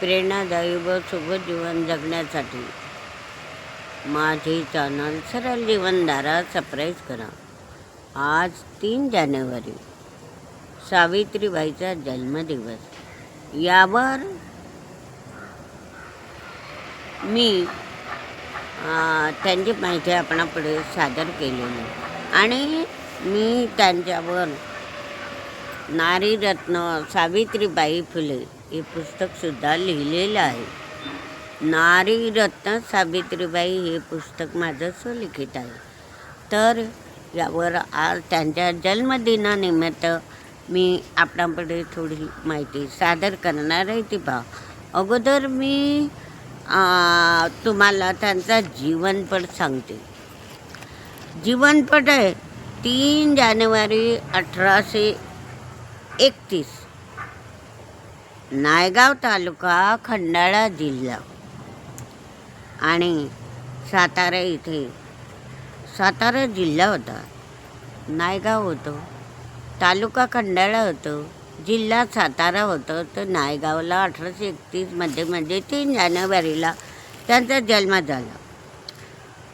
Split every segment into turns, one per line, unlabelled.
प्रेरणादायी व सुखद जीवन जगण्यासाठी. माझे चॅनल सरळ जीवनधारा सबस्क्राईब करा. आज तीन जानेवारी सावित्रीबाईचा जन्मदिवस. यावर मी त्यांची माहिती आपणापुढे सादर केलेली. आणि मी त्यांच्यावर नारीरत्न सावित्रीबाई फुले हे पुस्तकसुद्धा लिहिलेलं आहे. नारी रत्न सावित्रीबाई हे पुस्तक माझं स्वलिखित आहे. तर यावर आज त्यांच्या जन्मदिनानिमित्त मी आपणापुढे थोडी माहिती सादर करणार आहे ती भाव अगोदर मी तुम्हाला त्यांचा जीवनपट सांगते. जीवनपट आहे तीन जानेवारी अठराशे एकतीस. नायगाव तालुका खंडाळा जिल्हा. आणि सातारा इथे सातारा जिल्हा होता. नायगाव होतं तालुका खंडाळा होतं जिल्हा सातारा होतं तर नायगावला अठराशे एकतीसमध्ये म्हणजे तीन जानेवारीला त्यांचा जन्म झाला.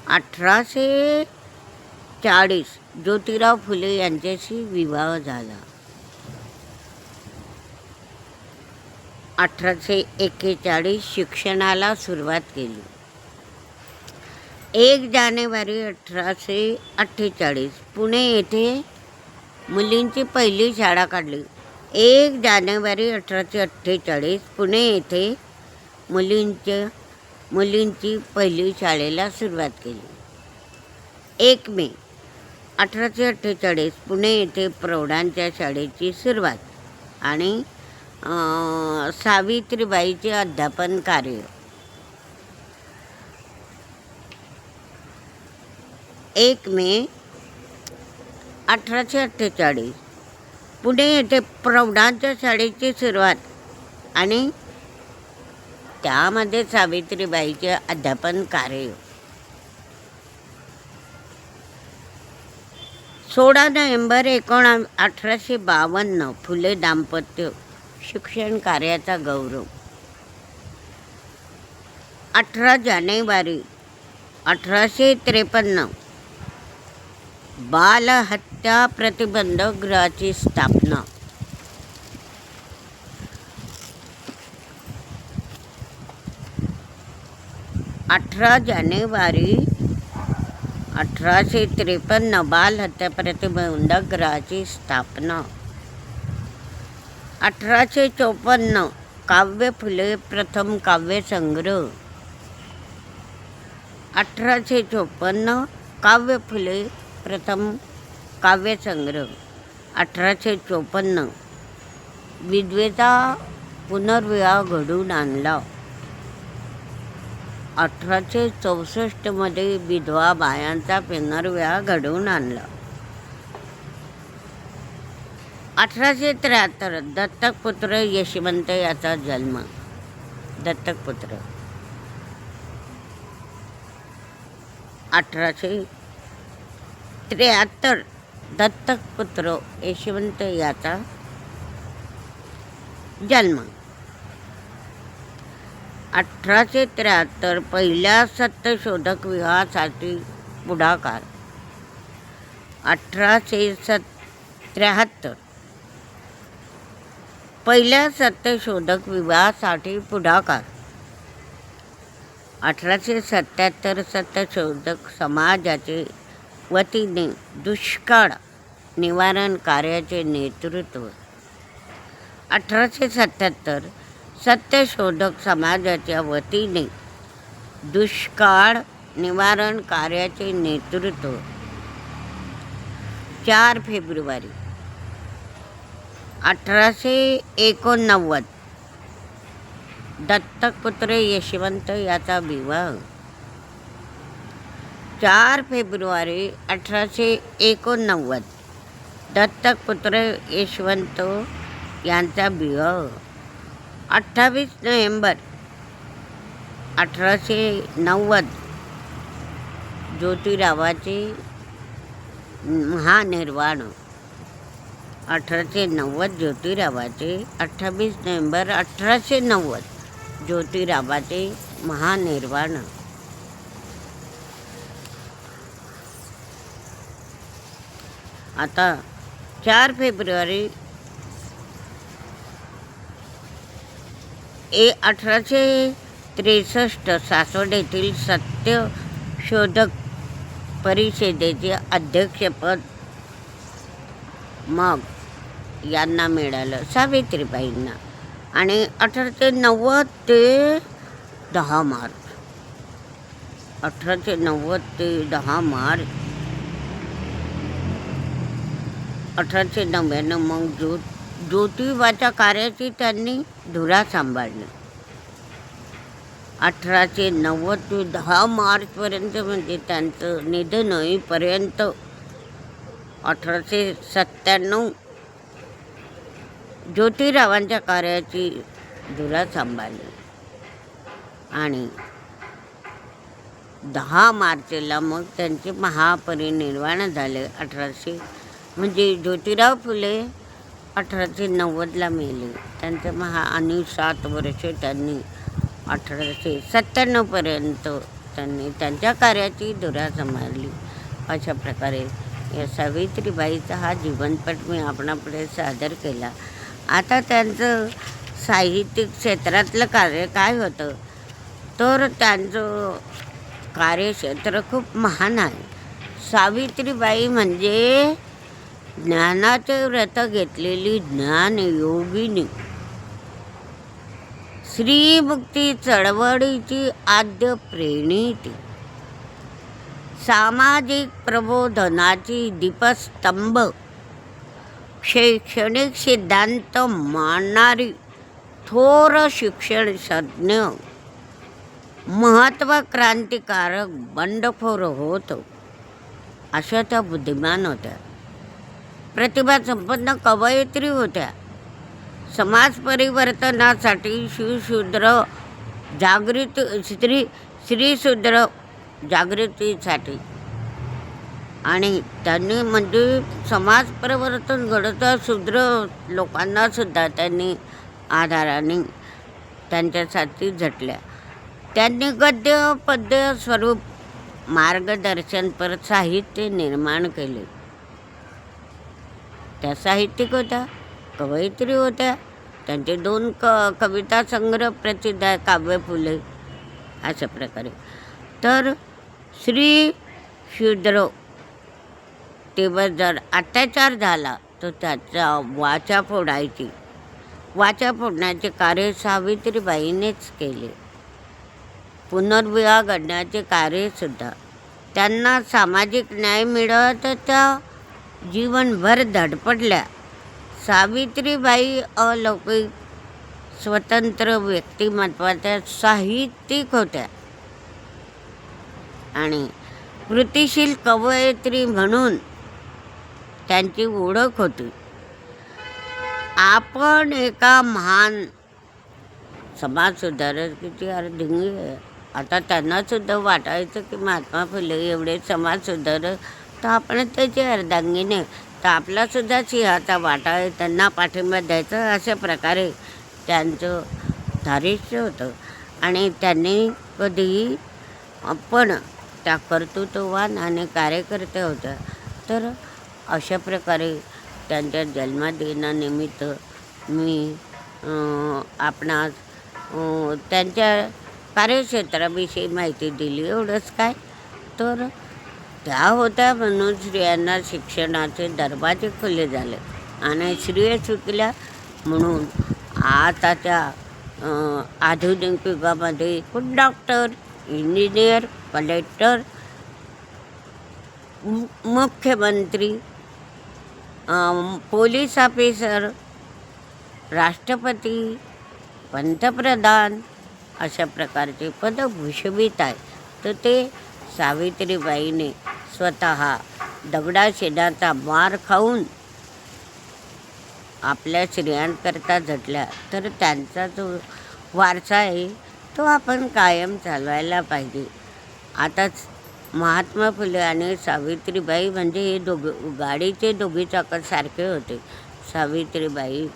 अठराशे चाळीस ज्योतिराव फुले यांच्याशी विवाह झाला. अठराशे एक्केचाळीस शिक्षणाला सुरुवात केली. एक जानेवारी अठराशे अठ्ठेचाळीस पुणे येथे मुलींची पहिली शाळा काढली. एक जानेवारी अठराशे अठ्ठेचाळीस पुणे येथे मुलींच्या मुलींची पहिली शाळेला सुरुवात केली. एक मे अठराशे अठ्ठेचाळीस पुणे येथे प्रौढांच्या शाळेची सुरुवात आणि सावित्रीबाईचे अध्यापन कार्य. एक मे अठराशे अठ्ठेचाळीस. पुणे येथे प्रौढांच्या शाळेची सुरुवात आणि त्यामध्ये सावित्रीबाईचे अध्यापन कार्य. सोळा नोव्हेंबर एकोणा अठराशे बावन्न फुले दाम्पत्य शिक्षण कार्याचा गौरव. अठरा जानेवारी अठराशे त्रेपन्न. बालहत्या प्रतिबंधक गृहाची स्थापना. अठरा जानेवारी अठराशे त्रेपन्न बालहत्या प्रतिबंधक गृहाची स्थापना. अठराशे चौपन्न काव्य फुले प्रथम काव्यसंग्रह अठराशे चौपन्न काव्य फुले प्रथम काव्यसंग्रह अठराशे चौपन्न विधवेचा पुनर्विवाह घडून आणला. अठराशे चौसष्टमध्ये विधवा बायांचा पुनर्विवाह घडवून आणला. अठराशे त्र्याहत्तर दत्तकपुत्र यशवंत याचा जन्म. दत्तकपुत्र अठराशे त्र्याहत्तर दत्तकपुत्र यशवंत याचा जन्म. अठराशे त्र्याहत्तर पहिल्या सत्यशोधक विवाहासाठी पुढाकार. अठराशे सत त्र्याहत्तर पहिल्या सत्यशोधक विवाहासाठी पुढाकार. अठराशे सत्याहत्तर सत्यशोधक समाजाचे वतीने दुष्काळ निवारण कार्याचे नेतृत्व. अठराशे सत्याहत्तर सत्यशोधक समाजाच्या वतीने दुष्काळ निवारण कार्याचे नेतृत्व. चार फेब्रुवारी अठराशे एकोणनव्वद. दत्तकपुत्र यशवंत याचा विवाह. चार फेब्रुवारी अठराशे एकोणनव्वद. दत्तकपुत्र यशवंत यांचा विवाह. अठ्ठावीस नोव्हेंबर अठराशे नव्वद. ज्योतिरावाचे महानिर्वाण. अठराशे नव्वद ज्योतिरावाचे अठ्ठावीस नोव्हेंबर अठराशे नव्वद ज्योतिराबाचे महानिर्वाण. आता चार फेब्रुवारी ए अठराशे त्रेसष्ट सासवड येथील सत्यशोधक परिषदेचे अध्यक्षपद. मग यांना मिळालं सावित्रीबाईंना. आणि अठराशे नव्वद ते दहा मार्च. अठराशे नव्वद ते दहा मार्च. अठराशे नव्याण्णव मग ज्यो ज्योतिबाच्या कार्याची त्यांनी धुरा सांभाळली. अठराशे नव्वद ते दहा मार्चपर्यंत म्हणजे त्यांचं निधन होईपर्यंत अठराशे सत्त्याण्णव ज्योतिरावांच्या कार्याची धुरा सांभाळली. आणि दहा मार्चला मग त्यांचे महापरिनिर्वाण झाले अठराशे म्हणजे ज्योतिराव फुले अठराशे नव्वदला मेले. त्यांचं महा आणि सात वर्षे त्यांनी अठराशे सत्त्याण्णवपर्यंत त्यांनी त्यांच्या कार्याची धुरा सांभाळली. अशा प्रकारे या सावित्रीबाईचा हा जीवनपट मी आपणापुढे सादर केला. आता त्यांचं साहित्यिक क्षेत्रातलं कार्य काय होतं? तर त्यांचं कार्यक्षेत्र खूप महान आहे. सावित्रीबाई म्हणजे ज्ञानाचे व्रत घेतलेली ज्ञान योगिनी श्रीमुक्ती चळवळीची आद्य प्रेणिती सामाजिक प्रबोधनाची दीपस्तंभ. शैक्षणिक सिद्धांत मांडणारी थोर शिक्षणसज्ञ महत्त्व क्रांतिकारक बंडखोर होत. अशा त्या बुद्धिमान होत्या. प्रतिभा संपन्न कवयित्री होत्या. समाज परिवर्तनासाठी शिवशूद्र जागृती स्त्री स्त्रीशूद्र जागृतीसाठी. आणि त्यांनी म्हणजे समाज परिवर्तन घडतं शूद्र लोकांना सुद्धा त्यांनी आधाराने त्यांच्यासाठी झटल्या. त्यांनी गद्य पद्य स्वरूप मार्गदर्शनपर साहित्य निर्माण केले. त्या साहित्यिक होत्या कवयित्री होत्या. त्यांचे दोन क कविता संग्रह प्रसिद्ध आहे काव्य फुले अशा प्रकारे. तर श्री शूद्र तेव्हा जर अत्याचार झाला तर त्याचा वाचा फोडायची. वाचा फोडण्याचे कार्य सावित्रीबाईनेच केले. पुनर्विवाह घडण्याचे कार्यसुद्धा त्यांना सामाजिक न्याय मिळत त्या जीवनभर धडपडल्या. सावित्रीबाई अलौकिक स्वतंत्र व्यक्तिमत्वाच्या साहित्यिक होत्या. आणि कृतिशील कवयित्री म्हणून त्यांची ओळख होती. आपण एका महान समाज किती अर्धिंगी आहे. आता त्यांनासुद्धा वाटायचं की महात्मा फुले एवढे समाज सुधारक तर आपण त्याची अर्धांगी नाही. तर आपलासुद्धा सिंहाचा वाटा आहे त्यांना पाठिंबा द्यायचा अशा प्रकारे त्यांचं धारिष्य होतं. आणि त्यांनी कधीही पण त्या कर्तृत्ववान आणि कार्यकर्ते होत्या तर अशा प्रकारे त्यांच्या जन्मदिनानिमित्त मी आपणास त्यांच्या कार्यक्षेत्राविषयी माहिती दिली. एवढंच काय? तर त्या होत्या म्हणून स्त्रियांना शिक्षणाचे दरवाजे खुले झाले. आणि स्त्रिया चुकल्या म्हणून आता त्या आधुनिक युगामध्ये खूप डॉक्टर इंजिनियर कलेक्टर मु- मुख्यमंत्री पोलीस ऑफिसर राष्ट्रपती पंतप्रधान अशा प्रकारचे पद भूषवित आहे तर ते सावित्रीबाईने स्वतः दगडाशेडाचा मार खाऊन आपल्या स्त्रियांकरता झटल्या. तर त्यांचा जो वारसा आहे तो आपण कायम चालवायला पाहिजे. आताच महात्मा फुले आणि सावित्रीबाई म्हणजे हे दोघे गाडीचे दोघी चाकर सारखे होते. सावित्रीबाई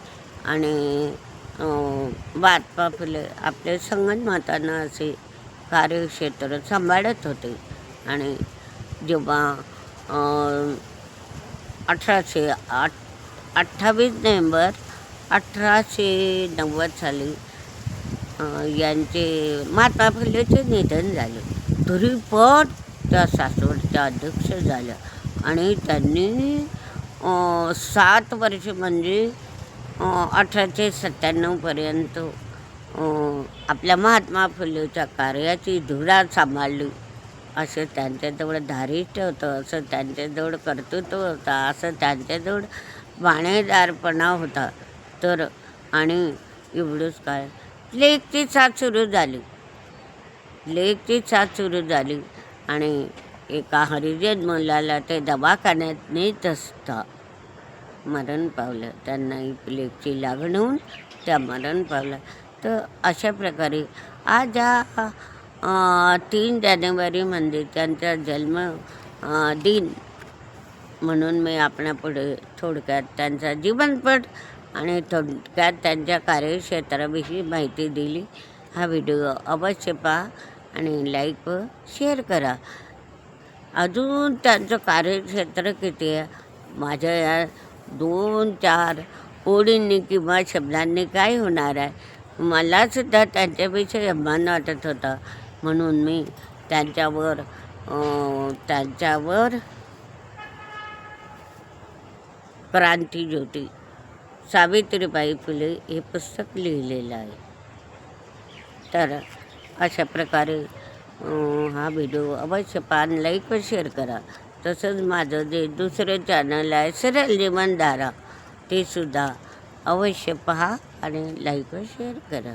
आणि महात्मा फुले आपले संगनमातांना असे कार्यक्षेत्र सांभाळत होते. आणि जेव्हा अठराशे आठ अठ्ठावीस नोव्हेंबर अठराशे नव्वद साली यांचे महात्मा फुलेचे निधन झाले. धुरीपट त्या सासवडच्या अध्यक्ष झाल्या. आणि त्यांनी सात वर्ष म्हणजे अठराशे सत्त्याण्णवपर्यंत आपल्या महात्मा फुलेच्या कार्याची धुरा सांभाळली. असं त्यांच्याजवळ धारिष्ट्य होतं असं त्यांच्याजवळ कर्तृत्व होतं असं त्यांच्याजवळ बाणेदारपणा होता. तर आणि एवढंच काय? लेखची साथ सुरू झाली. लेखची साथ सुरू झाली. आणि एका हरिजन मुलाला ते दवाखान्यात नेत असता. मरण पावलं. त्यांना ही लागण होऊन त्या मरण पावलं. तर अशा प्रकारे आज हा तीन तीन जानेवारीमध्ये म्हणजे त्यांचा जन्म दिन म्हणून मी आपणापुढे थोडक्यात त्यांचा जीवनपट आणि थोडक्यात त्यांच्या कार्यक्षेत्राविषयी माहिती दिली. हा व्हिडिओ अवश्य पहा. आणि लाईक व शेअर करा. अजून त्यांचं कार्यक्षेत्र किती आहे? माझ्या या दोन चार ओळींनी किंवा शब्दांनी काय होणार आहे? मलासुद्धा त्यांच्याविषयी अभिमान वाटत होता. म्हणून मी त्यांच्यावर त्यांच्यावर क्रांती ज्योती सावित्रीबाई फुले हे पुस्तक लिहिलेलं आहे. तर अशा प्रकारे हा व्हिडिओ अवश्य पान लाईक व शेअर करा. तसंच माझं जे दुसरं चॅनल आहे सरळ जीवनधारा ते सुद्धा अवश्य पहा आणि लाईक व शेअर करा.